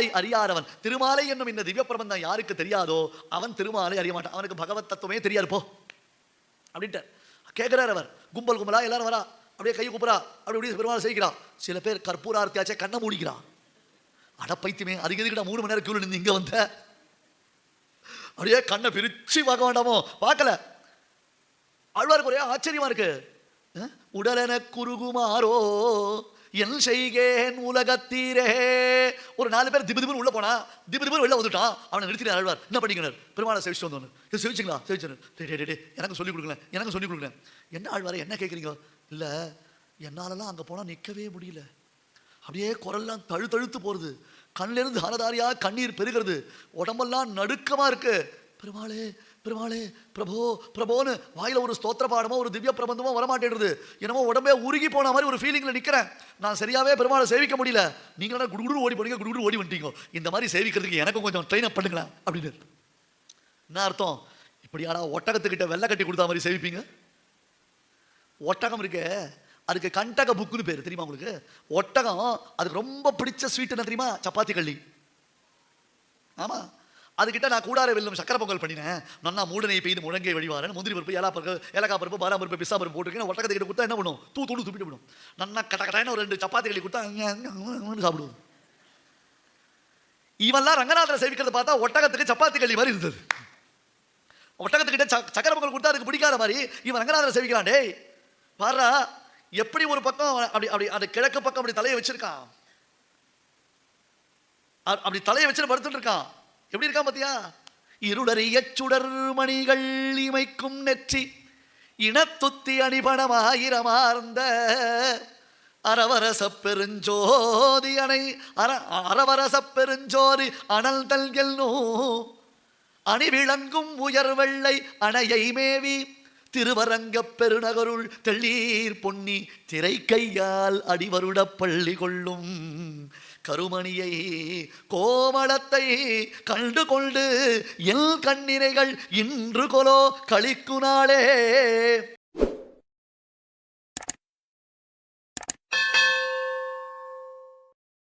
திருமாலை அறியாதவன். திருமாலை என்னும் இந்த திவ்ய பிரபந்தம் யாருக்கு தெரியாதோ அவன் திருமாலை அறிய மாட்டான். அவனுக்கு பகவத் தத்துவமே தெரியாது போ. அப்படின்ட்டு கேட்குறார் அவர். கும்பல் கும்பலா எல்லாரும் வரா. அப்படியே கை குப்புறா. அப்படி இப்படி பெருமாள் செய்கிறான் சில பேர் கற்பூரார்த்தியாச்சே கண்ணை மூடிக்கிறான். அட பைத்தியமே அதுக்கு எதுக்கிட்ட மூணு மணி நேரம் கியூல நின்று இங்கே வந்த. அப்படியே கண்ணை பிரித்து பார்க்க வேண்டாமோ? பார்க்கல. ஆழ்வாருக்கு ஒரே ஆச்சரியமா இருக்கு. உடலென குறுகுமாரோ என் செய்கேன் உலகத்தீரே ஒரு நாலு பேர் திபு திபுன்னு உள்ள போனா திபு திபுன்னு வெளில வந்துட்டான். அவனை நிறுத்தி அழுவார். என்ன பண்ணிக்கிறார் பெருமாளை செவிச்சு வந்தோன்னு இது செவிச்சிங்களா செவிச்சு டே டே, டே டே எனக்கு சொல்லிக் கொடுக்கல. எனக்கு சொல்லிக் கொடுக்கல. என்ன ஆழ்வார் என்ன கேட்குறீங்க? இல்லை என்னாலலாம் அங்கே போனால் நிற்கவே முடியல. அப்படியே குரல்லாம் தழு தழுத்து போகிறது கண்ணிலிருந்து ஹரதாரியாக கண்ணீர் பெருகிறது. உடம்பெல்லாம் நடுக்கமாக இருக்கு. பெருமாளே பெருமாளே பிரபோ பிரபோன்னு வாயில் ஒரு ஸ்தோத்திர பாடமோ ஒரு திவ்ய பிரபந்தமோ வரமாட்டேன்றது. என்னமோ உடம்பே உருகி போன மாதிரி ஒரு ஃபீலிங்கில் நிற்கிறேன் நான் சரியாகவே பெருமாளை சேவிக்க முடியல. நீங்களா குடுகுடு ஓடி போனீங்க குடுகுடு ஓடி வந்துட்டீங்க. இந்த மாதிரி சேவிக்கிறதுக்கு எனக்கும் கொஞ்சம் ட்ரெயின் அப் பண்ணுங்களேன் அப்படின்னு. என்ன அர்த்தம்? இப்படியாடா ஒட்டகத்துக்கிட்ட வெள்ளை கட்டி கொடுத்தா மாதிரி சேவிப்பீங்க? ஒட்டகம் இருக்கே அதுக்கு கண்டக புக்குன்னு பேர் தெரியுமா உங்களுக்கு? ஒட்டகம் அதுக்கு ரொம்ப பிடிச்ச ஸ்வீட் என்ன தெரியுமா? சப்பாத்தி கள்ளி. ஆமாம் அதுக்கிட்ட நான் கூடார வெல்லும் சக்கரை பொங்கல் பண்ணினேன். நன்னா மூடனை பெய்து முழங்கை வழிவாரன் முந்திரி பருப்பு ஏலா பருப்பு ஏலக்காய் பருப்பு பாதாம் பருப்பு பிஸ்ஸா பருப்பு போட்டுருக்கேன். ஒட்டகத்துக்கிட்ட கொடுத்தா என்ன பண்ணும்? தூ தூடு துப்பிட்டு விடும். நன்னா கட்ட கட்டாயின ஒரு ரெண்டு சப்பாத்தி கழி கொடுத்தா அங்க, சாப்பிடுவோம். இவன்லாம் ரங்கநாதனை சேவிக்கிறத பார்த்தா ஒட்டகத்துக்கு சப்பாத்தி களி மாதிரி இருந்தது. ஒட்டகத்துக்கிட்ட ச- சக்கரை பொங்கல் கொடுத்தா அதுக்கு பிடிக்காத மாதிரி இவன் ரங்கநாதனை சேவிக்கிறான். டேய் பாரா எப்படி ஒரு பக்கம் அப்படி அப்படி அந்த கிழக்கு பக்கம் அப்படி தலையை வச்சிருக்கான். அ- அப்படி தலையை வச்சுட்டு படுத்துட்டு இருக்கான். எப்படி இருக்கா பத்தியா? இருளறிய சுடர் மணிகள் இமைக்கும் நெற்றி இனத்துத்தி அணிபணமாயிரமார்ந்த அரவரச பெருஞ்சோதி அணை அர அரவரச பெருஞ்சோதி அனல் அணி அணிவிளங்கும் உயர் வெள்ளை அணையை மேவி திருவரங்கப் பெருநகருள் தெள்ளீர் பொன்னி திரை கையால் அடிவருட பள்ளி கொள்ளும் கருமணியை கோமளத்தை கண்டு கொண்டு எல் கண்ணினைகள் இன்று கொலோ கழிக்கு நாளே